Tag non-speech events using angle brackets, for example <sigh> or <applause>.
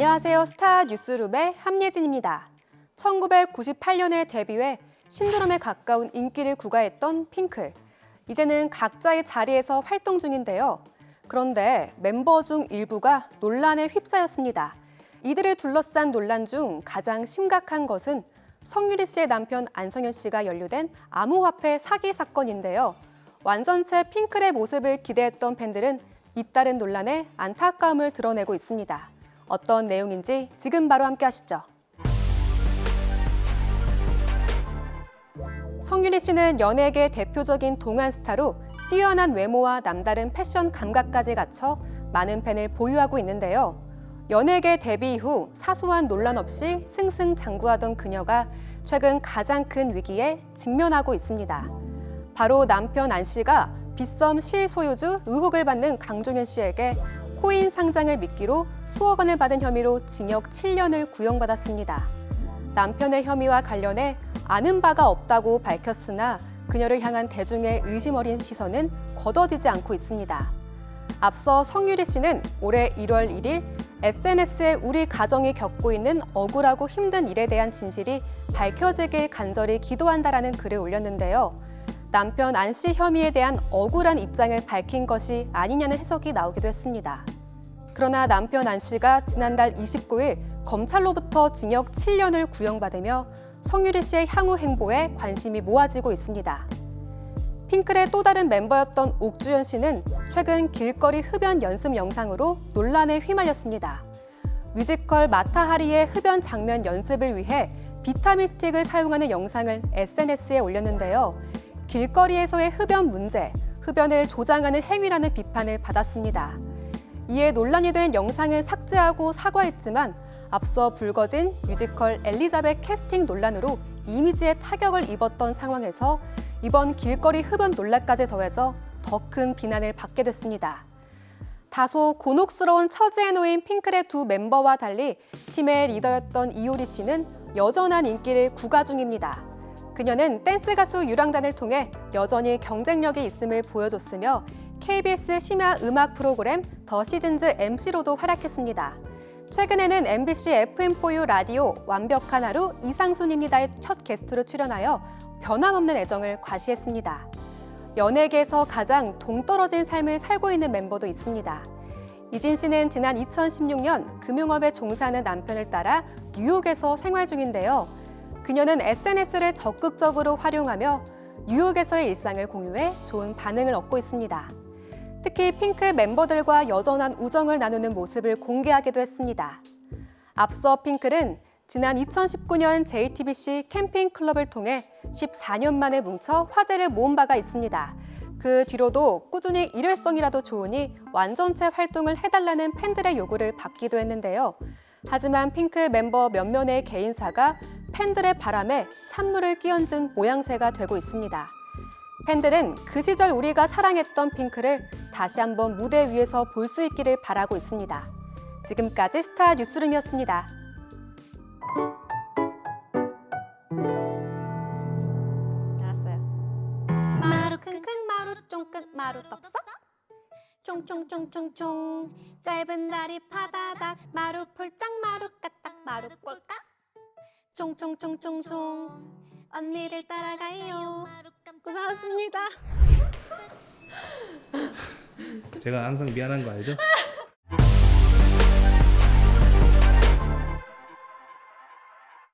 안녕하세요. 스타 뉴스룸의 함예진입니다. 1998년에 데뷔해 신드롬에 가까운 인기를 구가했던 핑클. 이제는 각자의 자리에서 활동 중인데요. 그런데 멤버 중 일부가 논란에 휩싸였습니다. 이들을 둘러싼 논란 중 가장 심각한 것은 성유리 씨의 남편 안성현 씨가 연루된 암호화폐 사기 사건인데요. 완전체 핑클의 모습을 기대했던 팬들은 잇따른 논란에 안타까움을 드러내고 있습니다. 어떤 내용인지 지금 바로 함께 하시죠. 성유리 씨는 연예계 대표적인 동안 스타로 뛰어난 외모와 남다른 패션 감각까지 갖춰 많은 팬을 보유하고 있는데요. 연예계 데뷔 이후 사소한 논란 없이 승승장구하던 그녀가 최근 가장 큰 위기에 직면하고 있습니다. 바로 남편 안 씨가 빗썸 실소유주 의혹을 받는 강종현 씨에게 코인 상장을 미끼로 수억 원을 받은 혐의로 징역 7년을 구형받았습니다. 남편의 혐의와 관련해 아는 바가 없다고 밝혔으나 그녀를 향한 대중의 의심 어린 시선은 걷어지지 않고 있습니다. 앞서 성유리 씨는 올해 1월 1일 SNS에 우리 가정이 겪고 있는 억울하고 힘든 일에 대한 진실이 밝혀지길 간절히 기도한다라는 글을 올렸는데요. 남편 안 씨 혐의에 대한 억울한 입장을 밝힌 것이 아니냐는 해석이 나오기도 했습니다. 그러나 남편 안 씨가 지난달 29일 검찰로부터 징역 7년을 구형받으며 성유리 씨의 향후 행보에 관심이 모아지고 있습니다. 핑클의 또 다른 멤버였던 옥주현 씨는 최근 길거리 흡연 연습 영상으로 논란에 휘말렸습니다. 뮤지컬 마타하리의 흡연 장면 연습을 위해 비타민 스틱을 사용하는 영상을 SNS에 올렸는데요. 길거리에서의 흡연 문제, 흡연을 조장하는 행위라는 비판을 받았습니다. 이에 논란이 된 영상을 삭제하고 사과했지만 앞서 불거진 뮤지컬 엘리자벳 캐스팅 논란으로 이미지에 타격을 입었던 상황에서 이번 길거리 흡연 논란까지 더해져 더 큰 비난을 받게 됐습니다. 다소 곤혹스러운 처지에 놓인 핑클의 두 멤버와 달리 팀의 리더였던 이효리 씨는 여전한 인기를 구가 중입니다. 그녀는 댄스 가수 유랑단을 통해 여전히 경쟁력이 있음을 보여줬으며 KBS 심야 음악 프로그램 더 시즌즈 MC로도 활약했습니다. 최근에는 MBC FM4U 라디오 완벽한 하루 이상순입니다의 첫 게스트로 출연하여 변함없는 애정을 과시했습니다. 연예계에서 가장 동떨어진 삶을 살고 있는 멤버도 있습니다. 이진 씨는 지난 2016년 금융업에 종사하는 남편을 따라 뉴욕에서 생활 중인데요. 그녀는 SNS를 적극적으로 활용하며 뉴욕에서의 일상을 공유해 좋은 반응을 얻고 있습니다. 특히 핑크 멤버들과 여전한 우정을 나누는 모습을 공개하기도 했습니다. 앞서 핑클은 지난 2019년 JTBC 캠핑 클럽을 통해 14년 만에 뭉쳐 화제를 모은 바가 있습니다. 그 뒤로도 꾸준히 일회성이라도 좋으니 완전체 활동을 해달라는 팬들의 요구를 받기도 했는데요. 하지만 핑크 멤버 몇몇의 개인사가 팬들의 바람에 찬물을 끼얹은 모양새가 되고 있습니다. 팬들은 그 시절 우리가 사랑했던 핑크를 다시 한번 무대 위에서 볼 수 있기를 바라고 있습니다. 지금까지 스타 뉴스룸이었습니다. 알았어요. 마루 킁킁 마루 쫑긋 마루 떡석? 총총총총총 짧은 다리 파다닥 마루 폴짝 마루 까딱 마루 꼴깍. 총총총총총 언니를 따라가요. 고생하셨습니다 <laughs> 제가 항상 미안한 거 알죠?